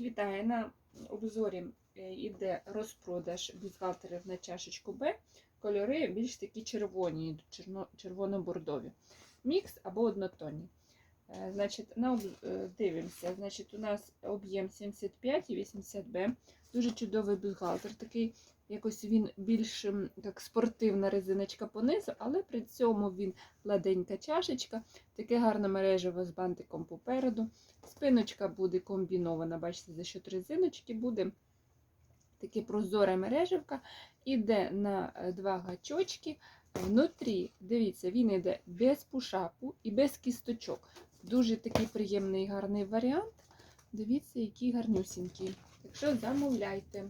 Вітаю на обзорі йде іде розпродаж бюстгальтерів на чашечку Б. Кольори більш такі червоні, червоно-бордові. Мікс або однотонні. Е, Значить, на е, дивимося. Значить, у нас об'єм 75 і 80 Б. Дуже чудовий бюстгальтер. Такий якось він більш як спортивна резиночка понизу, але при цьому він гладенька чашечка, таке гарне мережево з бантиком попереду. Спиночка буде комбінована, бачите, за що резиночки буде таке прозоре мереживка. Іде на е, два гачочки. Внутрі, дивіться, він йде без пушапу і без кісточок. Дуже такий приємний гарний варіант. Дивіться, який гарнюсінький. Так що замовляйте.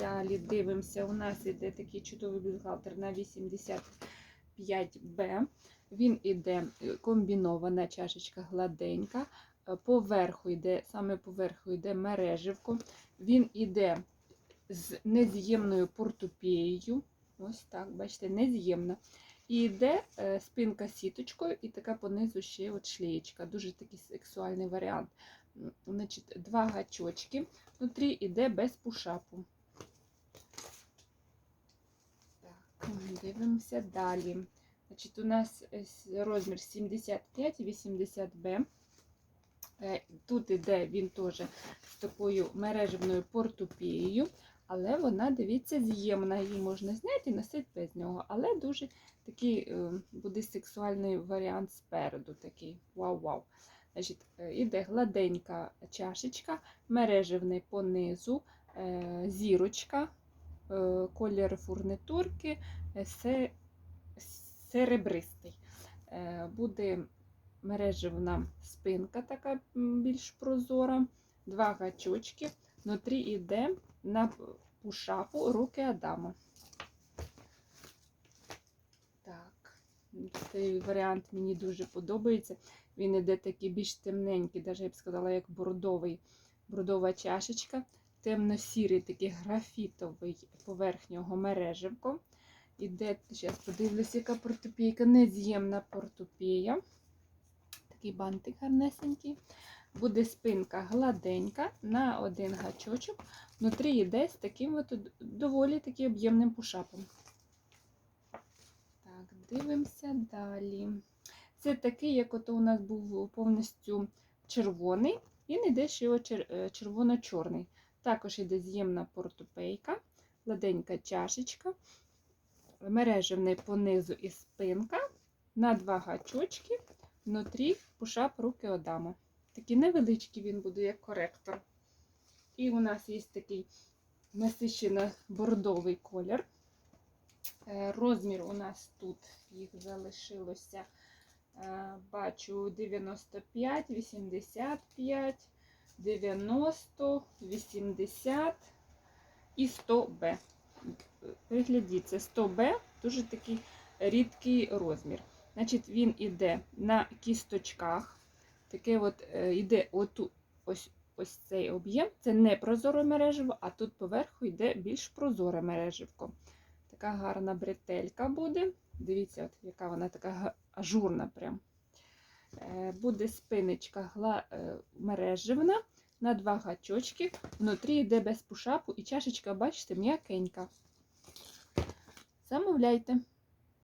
Далі дивимося, у нас іде такий чудовий бюстгальтер на 85Б. Він іде е, комбінована чашечка гладенька. Е, Поверху йде, саме поверху йде мереживко. Він іде з нез'ємною портупією. Ось так, бачите, нез'ємна. І йде е, спинка сіточкою, і така понизу ще от шлеєчка. Дуже такий сексуальний варіант. Значить, два гачочки. Внутрі йде без пушапу. Так, дивимося далі. Значить, у нас е, розмір 75 і 80 Б. Е, Тут іде він теж з такою мережевною портупією, але вона, дивіться, з'ємна. Її можна зняти і носити без нього. Але дуже такий е, буде сексуальний варіант спереду. Такий вау-вау. Значить, е, іде гладенька чашечка, мережевний понизу, е, зірочка, колір фурнитурки, серебристий. Буде мережевна спинка, така більш прозора, два гачочки. Внутрі йде на пушапу руки Адама. Так, цей варіант мені дуже подобається. Він іде такий більш темненький, навіть я б сказала, як бордовий, бордова чашечка. Темно-сірий, такий графітовий поверхнього мереживко. Іде, зараз подивлюся, яка портупійка, нез'ємна портупія. Такий бантик гарнесенький. Буде спинка гладенька на один гачочок. Внутрі йде з таким от доволі таки об'ємним пушапом. Так, дивимося далі. Це такий, як ото у нас був повністю червоний. Він іде ще е, червоно-чорний. Також іде з'ємна портупейка, гладенька чашечка, мережевний понизу і спинка, на два гачочки, внутрі пушап руки Одама. Такий невеличкий він буде, як коректор. І у нас є такий насичено бордовий колір. Е, Розмір у нас тут їх залишилося, е, бачу, 95, 85, 90, 80 і 100Б. Приглядіть, це 100Б, дуже такий рідкий розмір. Значить, він іде на кісточках. Таке от е, іде оту, ось, ось цей об'єм. Це не прозоре мереживо, а тут поверху йде більш прозоре мереживко. Така гарна бретелька буде. Дивіться, от яка вона така ажурна. Прям. Е, Буде спиночка е, мереживна на два гачочки. Внутрі йде без пушапу і чашечка, бачите, м'якенька. Замовляйте.